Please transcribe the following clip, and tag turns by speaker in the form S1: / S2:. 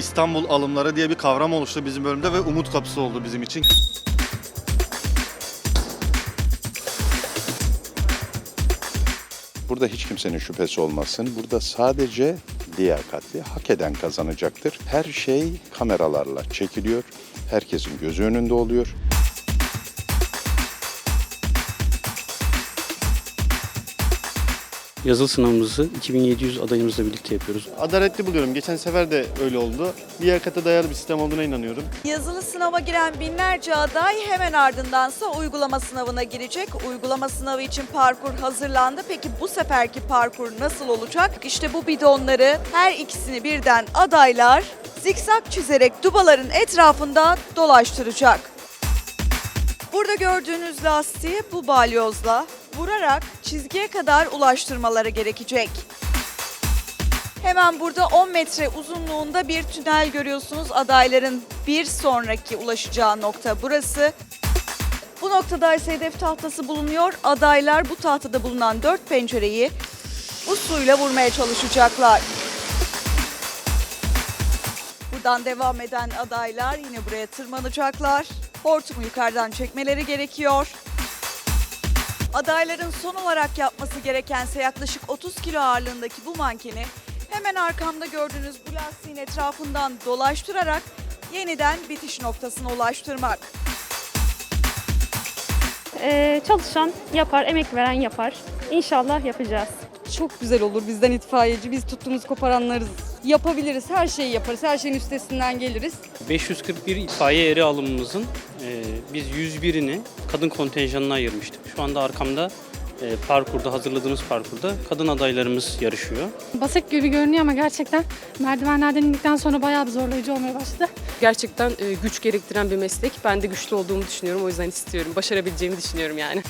S1: İstanbul alımları diye bir kavram oluştu bizim bölümde ve umut kapısı oldu bizim için.
S2: Burada hiç kimsenin şüphesi olmasın. Burada sadece liyakatli, hak eden kazanacaktır. Her şey kameralarla çekiliyor. Herkesin gözü önünde oluyor.
S3: Yazılı sınavımızı 2700 adayımızla birlikte yapıyoruz.
S4: Adaletli buluyorum. Geçen sefer de öyle oldu. Liyakata dayalı bir sistem olduğuna inanıyorum.
S5: Yazılı sınava giren binlerce aday hemen ardındansa uygulama sınavına girecek. Uygulama sınavı için parkur hazırlandı. Peki bu seferki parkur nasıl olacak? İşte bu bidonları her ikisini birden adaylar zikzak çizerek dubaların etrafında dolaştıracak. Burada gördüğünüz lastiği bu balyozla vurarak çizgiye kadar ulaştırmaları gerekecek. Hemen burada 10 metre uzunluğunda bir tünel görüyorsunuz. Adayların bir sonraki ulaşacağı nokta burası. Bu noktada ise hedef tahtası bulunuyor. Adaylar bu tahtada bulunan dört pencereyi bu suyla vurmaya çalışacaklar. Buradan devam eden adaylar yine buraya tırmanacaklar. Hortumu yukarıdan çekmeleri gerekiyor. Adayların son olarak yapması gerekense yaklaşık 30 kilo ağırlığındaki bu mankeni hemen arkamda gördüğünüz bu lastiğin etrafından dolaştırarak yeniden bitiş noktasına ulaştırmak.
S6: Ee, çalışan yapar, emek veren yapar. İnşallah yapacağız.
S7: Çok güzel olur bizden itfaiyeci. Biz tuttuğumuz koparanlarız. Yapabiliriz, her şeyi yaparız, her şeyin üstesinden geliriz.
S3: 541 itfaiye eri alımımızın e, biz 101'ini kadın kontenjanına ayırmıştık. Şu anda arkamda e, parkurda, hazırladığımız parkurda kadın adaylarımız yarışıyor.
S8: Basit gibi görünüyor ama gerçekten merdivenlerden indikten sonra bayağı bir zorlayıcı olmaya başladı.
S9: Gerçekten e, güç gerektiren bir meslek. Ben de güçlü olduğumu düşünüyorum. O yüzden istiyorum. Başarabileceğimi düşünüyorum yani.